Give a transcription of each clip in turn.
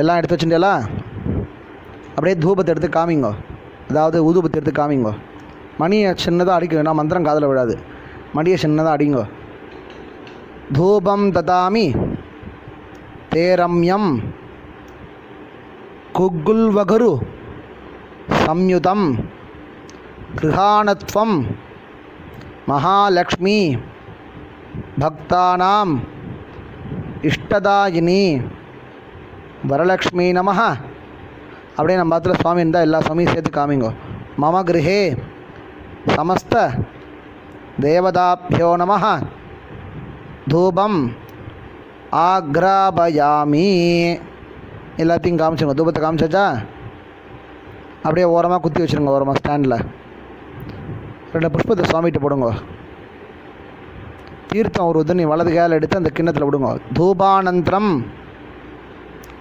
எல்லாம் எடுத்து வச்சுட்டியலா அப்படியே தூபத்தை எடுத்து காமிங்கோ. அதாவது ஊதுபத்தை எடுத்து காமிங்கோ. மணியை சின்னதாக அடிக்கும் நான் மந்திரம் காதில் விடாது மணியை சின்னதாக அடிங்கோ. தூபம் ததாமி தேரம்யம் குக்குல்வகுரு சம்யுதம் கிருஹாணத்வம் மகாலக்ஷ்மி பக்தானாம் இஷ்டதாயினி. வரலக்ஷ்மி நமஹ. அப்படியே நம்ம பார்த்துல சுவாமி இருந்தால் எல்லா சுவாமியும் சேர்த்து காமிங்கோ. மம கிரகே சமஸ்த தேவதாபியோ நம தூபம் ஆக்ராபயாமி. எல்லாத்தையும் காமிச்சுங்க தூபத்தை காமிச்சாச்சா? அப்படியே ஓரமாக குத்தி வச்சுருங்க ஓரமாக ஸ்டாண்டில். ரெண்டு புஷ்பத்தை சுவாமிகிட்ட போடுங்க. தீர்த்தம் ஒரு உதனி வலது கேல எடுத்து அந்த கிண்ணத்தில் விடுங்க. தூபானந்திரம்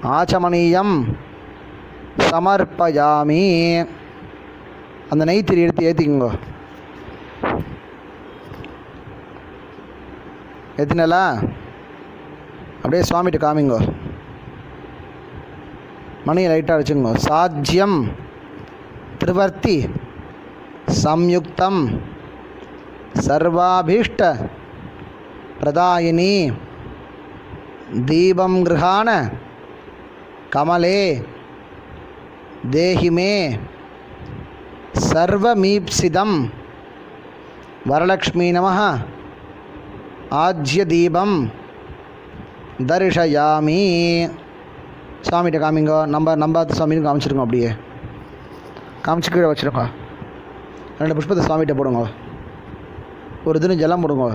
ஆச்சமணியம் சமர்ப்பயாமி. அந்த நெய்த்திரி எடுத்து ஏற்றிக்குங்க ஏற்றினலா அப்படியே சுவாமிகிட்ட காமிங்கோ. மணியை லைட்டாக வச்சுங்கோ. சாஜ்யம் திருவர்த்தி சம்யுக்தம் சர்வாபீஷ்ட பிரதாயினி. தீபம் கிருஹான கமலே தேஹி மே சர்வமீப்சிதம் வரலக்ஷ்மி நம ஆஜ்ய தீபம் தரிஷயாமி. சுவாமிகிட்ட காமிங்க நம்ம நம்பாத சுவாமின்னு காமிச்சிருக்கோம் அப்படியே. காமிச்சு கீழே வச்சுருங்க ரெண்டு புஷ்பத்தை சுவாமிகிட்ட போடுங்க. ஒரு தினம் ஜலம் போடுங்க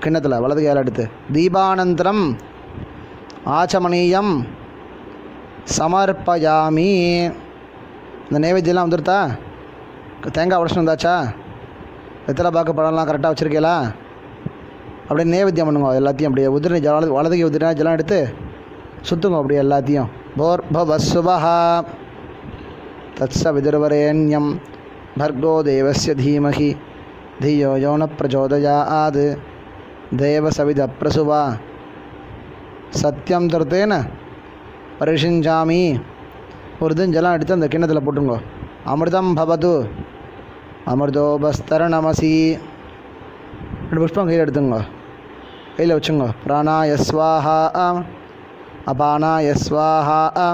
கிண்ணத்தில் வலது கையால் எடுத்து. தீபானந்தரம் ஆச்சமணியம் சமர்ப்பயாமி இந்த நைவேத்தியெல்லாம் வந்துருத்தா தேங்காய் உடச்சு வந்தாச்சா வெத்தலை பாக்கு பழம்லாம் கரெக்டாக வச்சுருக்கீங்களா அப்படியே நைவேத்தியம் பண்ணுங்க எல்லாத்தையும் அப்படியே உதிரி ஜல வலதுகை உதிரினா ஜலம் எடுத்து சுற்றுங்க அப்படியே எல்லாத்தையும் போர்பவசுபஹா தத்ச விதுர்வரேண்யம் भर्गो देवस्य धीमहि धियो यो न प्रचोदयात् देवसविदप्रसुवा சத்தியம் தருத்தேன பரிஷிஞ்சாமி ஒரு இது ஜலம் எடுத்து அந்த கிண்ணத்தில் போட்டுருங்கோ அமிர்தம் பவது அமிர்தோபஸ்தரணமசி ரெண்டு புஷ்பம் கையில் எடுத்துங்க கையில் வச்சுங்க பிராணாய ஸ்வாஹா அபானாய ஸ்வாஹா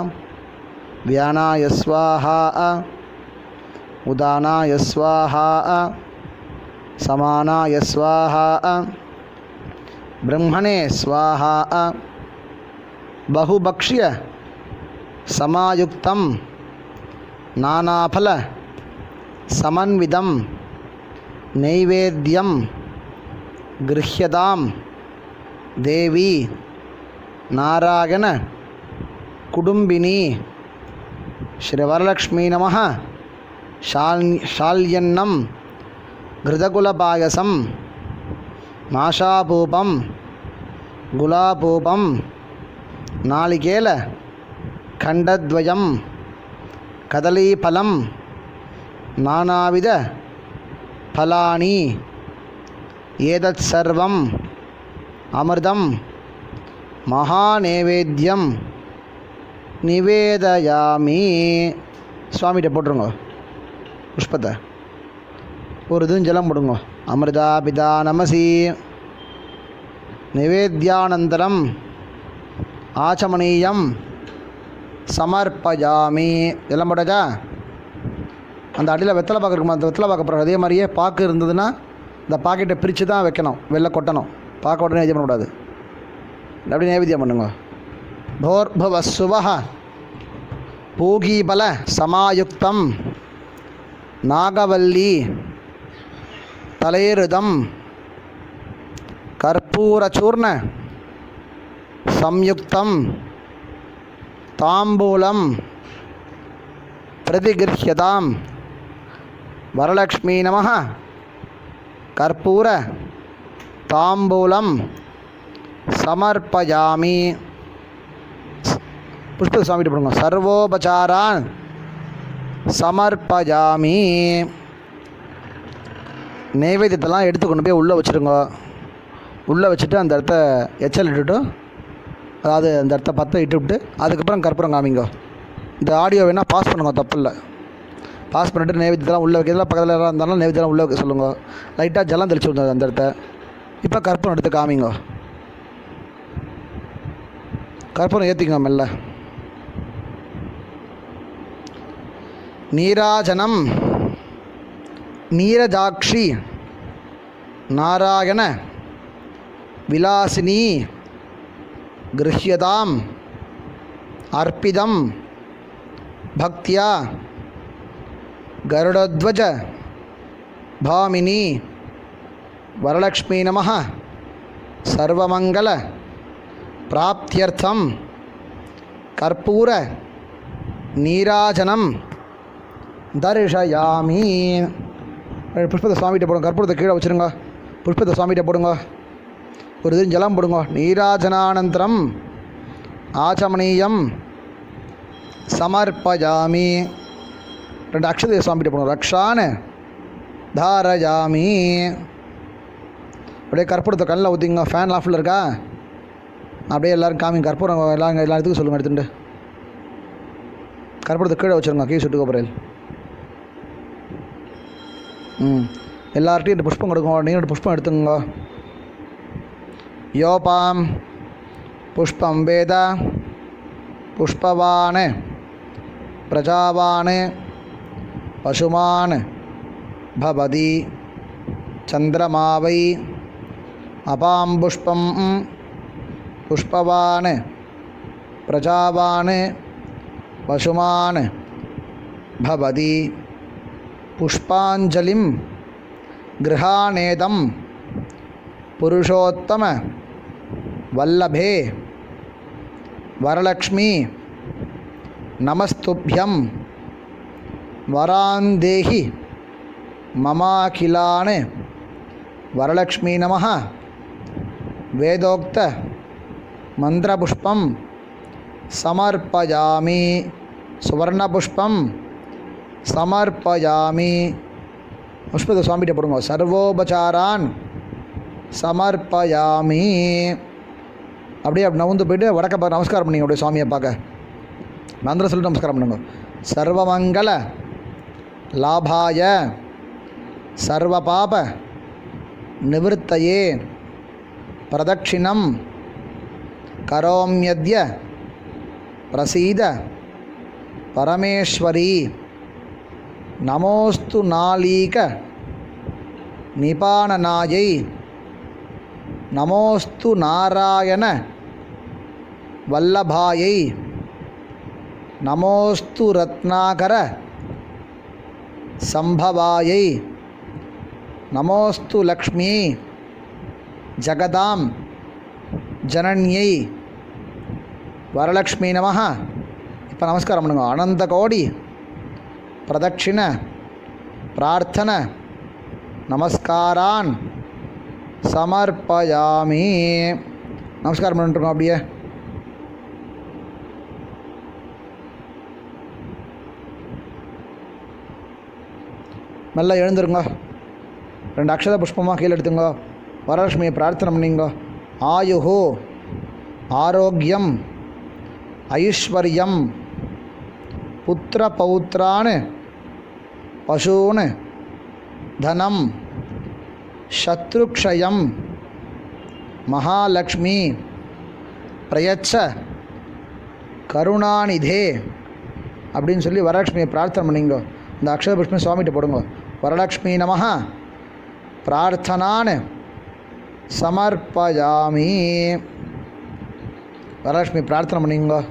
வியானாய ஸ்வாஹா உதானாய ஸ்வாஹா சமானாய ஸ்வாஹா ब्रह्मणे स्वाहा बहुभक्ष्य சமாயுக்தம் நானாபல சமன்விதம் நெய்வேத்தியம் கிருஹ்யதாம் தேவி நாராயண குடும்பினி ஸ்ரீ வரலக்ஷ்மி நம ஷால் ஷால்யன்னம் கிருதகுலபாயசம் மாஷாபூபம் குலாபூபம் நாளிகேல கண்டத்வயம் கதலீபலம் நானாவித பலானி ஏதத் சர்வம் அமிர்தம் மகாநேவேத்தியம் நிவேதயாமி. சுவாமிகிட்ட போட்டுருங்க புஷ்பத்தை. ஒரு இதுவும் ஜலம் போடுங்க. அமிர்தா பிதா நமசி. நிவேத்தியானந்தரம் ஆச்சமணீயம் சமர்ப்பயாமி. எல்லாம் போட்டாச்சா? அந்த அடியில் வெத்தலை பாக்கு இருக்குமா? அந்த வெத்தலை பார்க்க போகிறோம் அதே மாதிரியே பாக்கு இருந்ததுன்னா இந்த பாக்கெட்டை பிரித்து தான் வைக்கணும். வெளில கொட்டணும். பாக்க உடனே இது பண்ணக்கூடாது. அப்படி நைவேத்தியம் பண்ணுங்க. போர்பவசுவ பூகீபல சமாயுக்தம். நாகவல்லி தலேருதம் கற்பூரச்சூர்ண. சம்யுக்தம். தாம்பூலம் பிரதிகிருஹ்யதாம். வரலக்ஷ்மி நம கற்பூர தாம்பூலம் சமர்ப்பயாமி. புஷ்ப சுவாமிகிட்ட போடுங்க. சர்வோபச்சாரான் சமர்ப்பயாமி. நைவேத்தியத்தெல்லாம் எடுத்து கொண்டு போய் உள்ளே வச்சுருங்க. உள்ளே வச்சுட்டு அந்த இடத்த எச்சல் இட்டுட்டு அதாவது அந்த இடத்த பற்ற இட்டு விட்டு அதுக்கப்புறம் கற்பூரம் காமிங்க. இந்த ஆடியோ வேணால் பாஸ் பண்ணுங்க தப்பு இல்லை பாஸ் பண்ணிட்டு நைவேத்தியத்தெல்லாம் உள்ளே வைக்கிறதுல பக்கத்தில் யாராக இருந்தாலும் நைவேத்தியெல்லாம் உள்ளே வைக்க சொல்லுங்க. லைட்டாக ஜலம் தெளிச்சு விடுங்க அந்த இடத்த. இப்போ கற்பூரம் எடுத்து காமிங்க. கற்பூரம் ஏற்றிக்கோ மெல்ல. நீராஜனம் நீரஜாக்ஷி நாராயண விலாசினி கிருஹியதாம் அர்ப்பிதம் பக்தியா கருடத்வஜ பாமினி வரலக்ஷ்மி நம சர்வமங்கல பிராப்தியர்த்தம் கற்பூர நீராஜனம் தரிஷயாமி. புஷ்பத்தை சுவாமிகிட்ட போடுங்க கற்பூரத்தை கீழே வச்சுருங்க. புஷ்பத்தை சுவாமிகிட்ட போடுங்க. ஒரு இது ஜலம் போடுங்க. நீராஜனானந்தரம். ஆச்சமணியம். சமர்ப்பயாமி. ரெண்டு அக்ஷதை சுவாமிகிட்ட போகணும் ரக்ஷான்னு. தாரயாமி. அப்படியே கற்பூரத்தை கண்ணில் ஊற்றிங்க ஃபேன் ஆஃபில் இருக்கா? அப்படியே எல்லோரும் காமி கற்பூரம் எல்லாம் எல்லா இடத்துக்கும் சொல்லுங்கள் எடுத்துட்டு. கற்பூரத்தை கீழே வச்சுருங்க. கீழே சுட்டு கோபுரையில் ம். எல்லார்ட்டையும் ரெண்டு புஷ்பம் கொடுங்க. நீங்கள் புஷ்பம் எடுத்துங்க योपा पुष्पं वेद पुष्पवान् प्रजावान् पशुमान् भवति चन्द्रमा वै अपां पुष्पं पुष्पवान् प्रजावान् पशुमान् पुरुषोत्तम வல்லபே. வரலக்ஷ்மி. நமஸ்துभ्यं வராந்தேகி. மமாகிலான். வரலக்ஷ்மி நம வேதோக்த. மந்திரபுஷ்பம். சமர்ப்பயாமி. சுவர்ணபுஷ்பம். சமர்ப்பயாமி. புஷ்பத்தை சுவாமிகிட்ட போடுங்க. சர்வோபச்சாரான். சமர்ப்பயாமி. அப்படியே நவுந்து போயிட்டு வடக்க பார்க்க நமஸ்காரம் பண்ணிங்க அப்படியே சுவாமியை பார்க்க. மந்திரம் சொல்லிட்டு நமஸ்காரம் பண்ணுங்க. சர்வமங்கல லாபாய சர்வ பாப நிவர்த்தையே பிரதட்சிணம் கரோம்யத்ய பிரசீத பரமேஸ்வரி நமோஸ்து நாளீக நிபானனாயை நமோஸ்து நாராயண வல்லபாயை. நமோஸ்து ரத்னாகர சம்பவாயை. நமோஸ்து லக்ஷ்மி ஜகதாம் ஜனன்யை. வரலக்ஷ்மி நம இப்போ நமஸ்காரம் பண்ணுங்க. அனந்த கோடி. பிரதட்சிண. பிரார்த்தன. நமஸ்காரான். சமர்ப்பயாமி. நமஸ்காரம் பண்ணிட்டுருக்கோம் அப்படியே. மெல்ல எழுந்துருங்க. ரெண்டு அக்ஷத புஷ்பமாக கீழே எடுத்துங்கோ. வரலட்சுமியை பிரார்த்தனை பண்ணிங்கோ. ஆயுகு ஆரோக்கியம் ஐஸ்வர்யம் புத்திர பௌத்திரான்னு பசூன் தனம் சத்ருக்ஷயம் மகாலக்ஷ்மி பிரயச்ச கருணாநிதே அப்படின்னு சொல்லி வரலட்சுமியை பிரார்த்தனை பண்ணிங்கோ. இந்த அக்ஷத புஷ்பம் சுவாமிகிட்ட போடுங்க. வரலக்ஷ்மி நமஹ. பிரார்த்தனான் சமர்ப்பயாமி. வரலட்சுமி பிரார்த்தனை பண்ணிங்க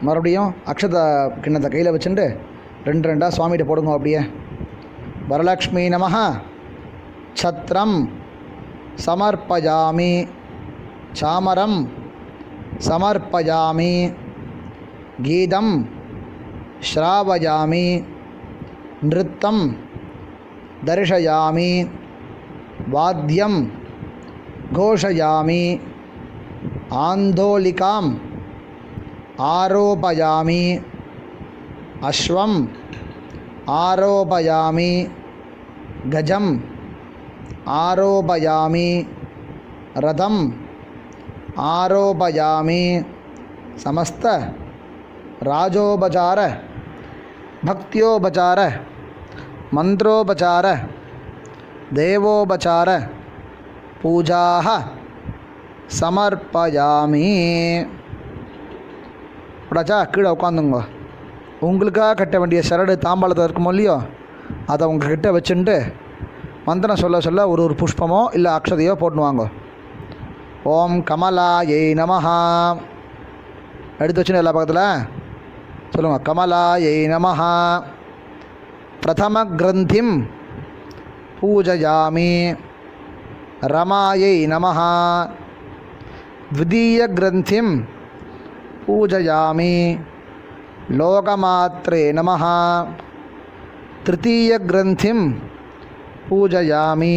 மறுபடியும் அக்ஷத கிண்ணத்தை கையில் வச்சுட்டு ரெண்டு ரெண்டாக சுவாமிகிட்ட போடுங்க அப்படியே. வரலக்ஷ்மி நமஹ. சத்ரம் சமர்ப்பயாமி. சாமரம் சமர்ப்பயாமி. गीत श्रावया नृत्य दर्शयाम वाद्यम घोषयाम आंदोलिका आरोपयामी अश्व आरोपयामि गजम् आरोपयामि रथम आरोपयामि समस्त ராஜோபசார பக்தியோபசார மந்திரோபசார தேவோபசார பூஜாக சமர்ப்பயாமி. படாச்சா கீழே உட்காந்துங்க. உங்களுக்காக கட்ட வேண்டிய சரடு தாம்பாளத்தை இருக்குமோ இல்லையோ அதை உங்ககிட்ட வச்சுட்டு மந்திரம் சொல்ல சொல்ல ஒரு ஒரு புஷ்பமோ இல்லை அக்ஷதையோ போட்டுவாங்க ஓம் கமலாயை நமஹா. எடுத்து வச்சுன்னு எல்லா பக்கத்தில்? சொல்லுங்கள் கமலாயை நமஹா பிரதம கிரந்திம் பூஜயாமி ரமாயை நமஹா द्वितीयग्रन्थिं पूजयामि लोकमात्रे नमः तृतीयग्रन्थिं पूजयामि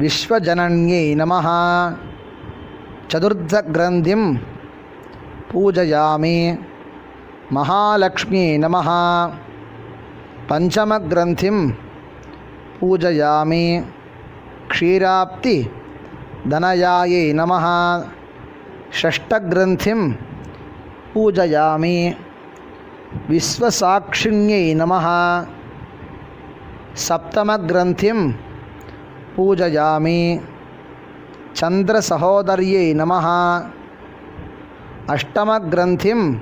विश्वजनन्यै नमः चतुर्थग्रन्थिं पूजयामि महालक्ष्मी नमः। पञ्चमग्रन्थिं पूजयामि। क्षीराप्ति धनयायै नमः। षष्ठग्रन्थिं पूजयामि। विश्वसाक्षिण्यै नमः। सप्तमग्रन्थिं पूजयामि। चन्द्रसहोदर्यै नमः। अष्टमग्रन्थिं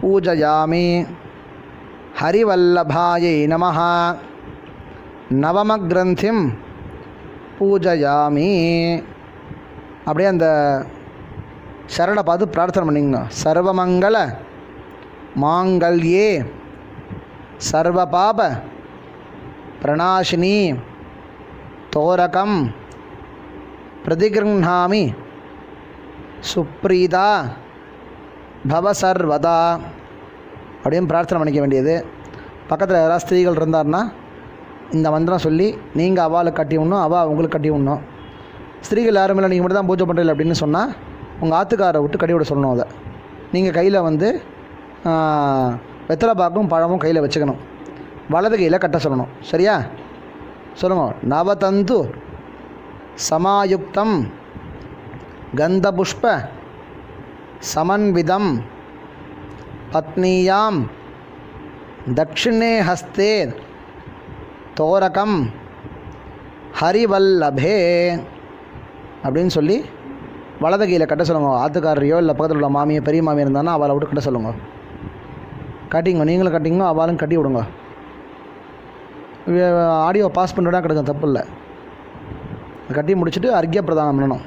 பூஜயாமி ஹரிவல்லபாயை நம நவமகிரந்திம் பூஜயாமி அப்படியே அந்த சரணை பார்த்து பிரார்த்தனை பண்ணிங்கண்ணா. சர்வமங்கள மாங்கல்யே சர்வ பாப பிரணாசினி தோரகம் பிரதிகிருணாமி சுப்ரீதா பவ சர்வதா அப்படின்னு பிரார்த்தனை பண்ணிக்க வேண்டியது. பக்கத்தில் யாராவது ஸ்திரீகள் இருந்தார்னா இந்த மந்திரம் சொல்லி நீங்கள் அவளுக்கு கட்டி விடணும் அவள் உங்களுக்கு கட்டி விடணும் ஸ்திரீகள் யாரும் இல்லை நீங்கள் மட்டும் தான் பூஜை பண்ணுறீங்க அப்படின்னு சொன்னால் உங்கள் ஆத்துக்காரை விட்டு கட்டி விட சொல்லணும் அதை. நீங்கள் கையில் வந்து வெத்தலை பாக்கும் பழமும் கையில் வச்சுக்கணும். வலது கையில் கட்ட சொல்லணும். சரியா? சொல்லுங்க. நவதந்து சமாயுக்தம் கந்தபுஷ்ப சமன்விதம். பத்னியாம். தட்சிணே ஹஸ்தே. தோரகம். ஹரிவல்லபே. அப்படின்னு சொல்லி வலது கையில் கட்ட சொல்லுங்க. ஆத்துக்காரரையோ இல்லை பக்கத்தில் உள்ள மாமியோ பெரிய மாமியோ இருந்தானா அவளை விட்டு கட்ட சொல்லுங்க. கட்டிங்க நீங்களும் கட்டிங்க அவளும் கட்டி விடுங்க. ஆடியோ பாஸ் பண்ணிவிடா கிடக்கும் தப்பு இல்லை. கட்டி முடிச்சுட்டு அர்க்கிய பிரதானம் பண்ணணும்.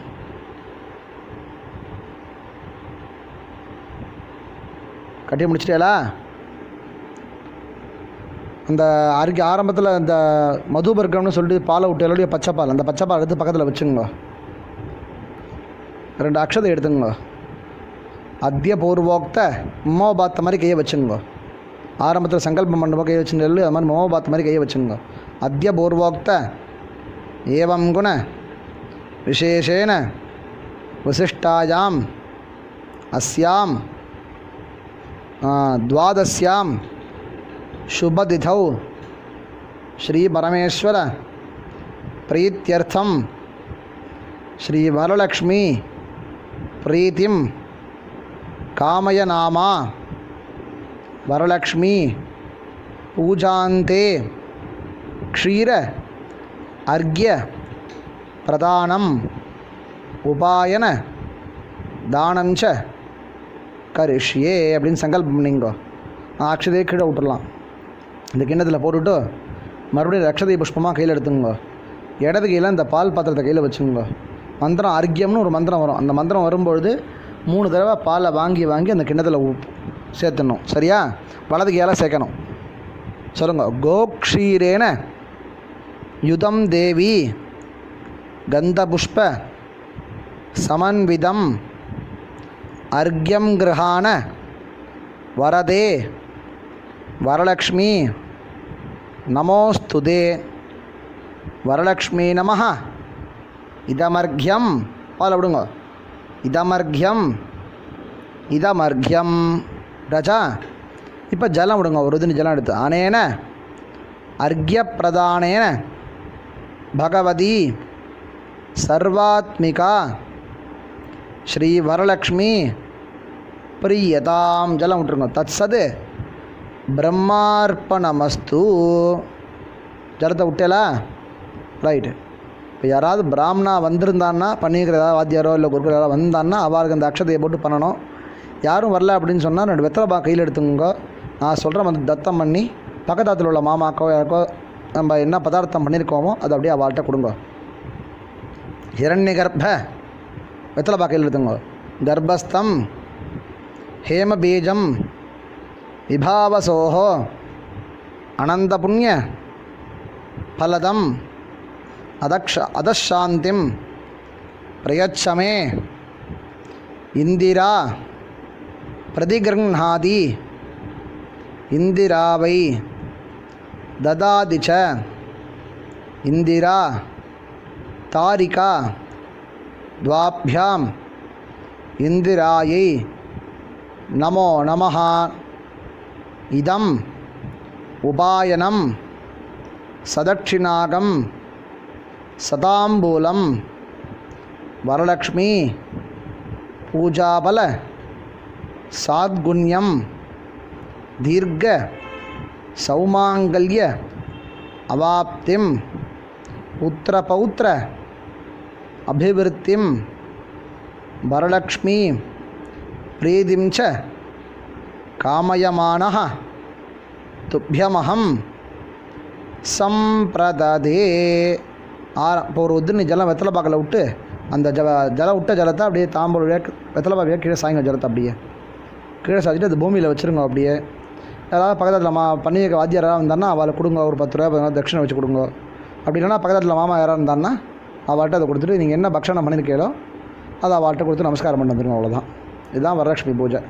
கட்டி முடிச்சிட்டேலா அந்த அருகே ஆரம்பத்தில் இந்த மதுபர்க்கம்னு சொல்லிட்டு பாலை விட்டு பச்சை பால் அந்த பச்சை பால் எடுத்து பக்கத்தில் வச்சுங்கோ ரெண்டு அக்ஷதை எடுத்துங்க அத்திய பூர்வோக்த மமோ பாத்த மாதிரி கையை வச்சுங்கோ ஆரம்பத்தில் சங்கல்பம் பண்ணும்போது கையை வச்சுங்க அது மாதிரி மோ பாத்த மாதிரி கையை வச்சுங்கோ அத்திய பூர்வோக்த ஏவம் குண விசேஷேன விசிஷ்டாயாம் அஸ்யாம் द्वादश्यां शुभतिथौ श्रीपरमेश्वर प्रीत्यर्थं श्रीवरलक्ष्मी प्रीतिं कामयनामा वरलक्ष्मी पूजान्ते क्षीर अर्घ्य प्रदानम् उपायन दानं च கரிஷ்யே அப்படின்னு சங்கல்பம் பண்ணிங்கோ. அக்ஷதையை கீழே விட்டுடலாம் இந்த கிண்ணத்தில் போட்டுவிட்டு மறுபடியும் ரக்ஷதை புஷ்பமாக கையில் எடுத்துங்கோ. இடது கையில் இந்த பால் பாத்திரத்தை கையில் வச்சுக்கோங்க மந்திரம் அர்க்கியம்னு ஒரு மந்திரம் வரும். அந்த மந்திரம் வரும்பொழுது மூணு தடவை பாலை வாங்கி வாங்கி அந்த கிண்ணத்தில் சேர்த்துடணும். சரியா? வலது கையால் சேர்க்கணும். சொல்லுங்க. கோக்ஷீரேன யுதம் தேவி கந்தபுஷ்ப சமன்விதம் அர்க்யம் கிரகான வரதே வரலக்ஷ்மி நமோஸ்துதே வரலக்ஷ்மி நமஹ. இதமர்க்யம் பால விடுங்க. இதமர்க்யம் இதமர்க்யம். ராஜா இப்போ ஜலம் விடுங்க ஒரு இதுன்னு ஜலம் எடுத்து. அனேன அர்க்ய பிரதானேன பகவதி சர்வாத்மிகா ஸ்ரீ வரலக்ஷ்மி பிரியதாம் ஜலம் விட்டுருங்க. தத் சது பிரம்மார்ப்பணமஸ்து. ஜலத்தை விட்டேலா? ரைட்டு இப்போ யாராவது பிராமணா வந்திருந்தான்னா பண்ணிக்கிற ஏதாவது வாத்தியாரோ இல்லை குருக்கள் யாராவது வந்தான்னா அவருக்கு அந்த அக்ஷதையை போட்டு பண்ணணும். யாரும் வரல அப்படின்னு சொன்னால் ரெண்டு வெத்தலைப்பா கையில் எடுத்துங்க நான் சொல்கிற வந்து தத்தம் பண்ணி பக்கத்தாத்தில் உள்ள மாமாக்கோ யாருக்கோ நம்ம என்ன பதார்த்தம் பண்ணியிருக்கோமோ அதை அப்படியே அவள்கிட்ட கொடுங்க. ஹிரண்ய கர்ப்ப வெத்தலை கையில் எடுத்துங்க? கர்ப்பஸ்தம் ஹேமபீஜம் விபாவசோஹோ அனந்த புண்ணிய ஃபலதம் அதக்ஷ அதஷாந்திம் பிரயச்சமே இந்திரா பிரதிகிருஹாதி இந்திராவை ததாதிச்ச இந்திரா தாரிகா द्वाभ्याम् इन्दिरायै नमो नमः इदम् उपायनं सदक्षिणागं सताम्बूलं वरलक्ष्मी पूजाबल साद्गुण्यं दीर्घ सौमाङ्गल्य अवाप्तिं पुत्रपौत्र அபிவிருத்திம் வரலக்ஷ்மி பிரீதிம் ச காமயமான துப்பியமகம் சம்பிரததே. ஆர இப்போ ஒரு உதிர்னி ஜலம் வெத்தலை பாக்கில் விட்டு அந்த ஜ ஜலம் விட்ட ஜலத்தை அப்படியே தாம்பூர் வெத்தலை பாக்கிய கீழே சாயங்க ஜலத்தை அப்படியே கீழே சாய்ச்சிட்டு அது பூமியில் வச்சுருங்க அப்படியே. யாராவது பக்கத்தில் மா பண்ணிய வாத்தியாராக இருந்தாருன்னா அவளை கொடுங்க ஒரு பத்து ரூபா பதினாறு தட்சிணை வச்சு கொடுங்க. அப்படி இல்லைன்னா பக்கத்தில் மாமா யாராக இருந்தான்னா அவள்கிட்ட அதை கொடுத்துட்டு நீங்கள் என்ன பக்ஷணம் பண்ணியிருக்கீங்களோ அதை அவள்கிட்ட கொடுத்து நமஸ்காரம் பண்ணி வந்துடுங்க அவ்வளோதான் இதுதான் வரலட்சுமி பூஜை.